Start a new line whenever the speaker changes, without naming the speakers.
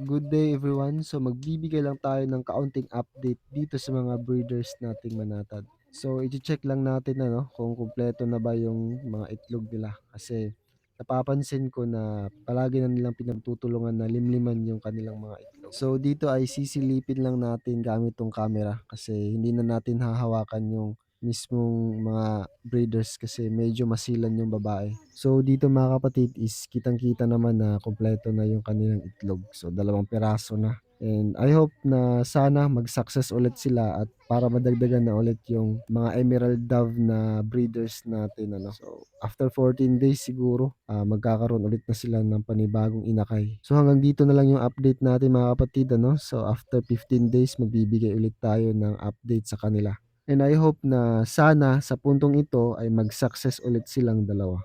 Good day everyone. So magbibigay lang tayo ng kaunting update dito sa mga breeders nating manatad. So iche-check lang natin ano kung kumpleto na ba yung mga itlog nila kasi napapansin ko na palagi na nilang pinagtutulungan na limliman yung kanilang mga itlog. So dito ay sisilipin lang natin gamit tong camera kasi hindi na natin hahawakan yung mismong mga breeders kasi medyo masilan yung babae. So dito mga kapatid is kitang-kita naman na kumpleto na yung kanilang itlog. So dalawang piraso na. And I hope na sana mag-success ulit sila at para madagdagan na ulit yung mga Emerald Dove na breeders natin ano. So after 14 days siguro ah, magkakaroon ulit na sila ng panibagong inakay. So hanggang dito na lang yung update natin mga kapatid ano. So after 15 days magbibigay ulit tayo ng update sa kanila. And I hope na sana sa puntong ito ay mag-success ulit silang dalawa.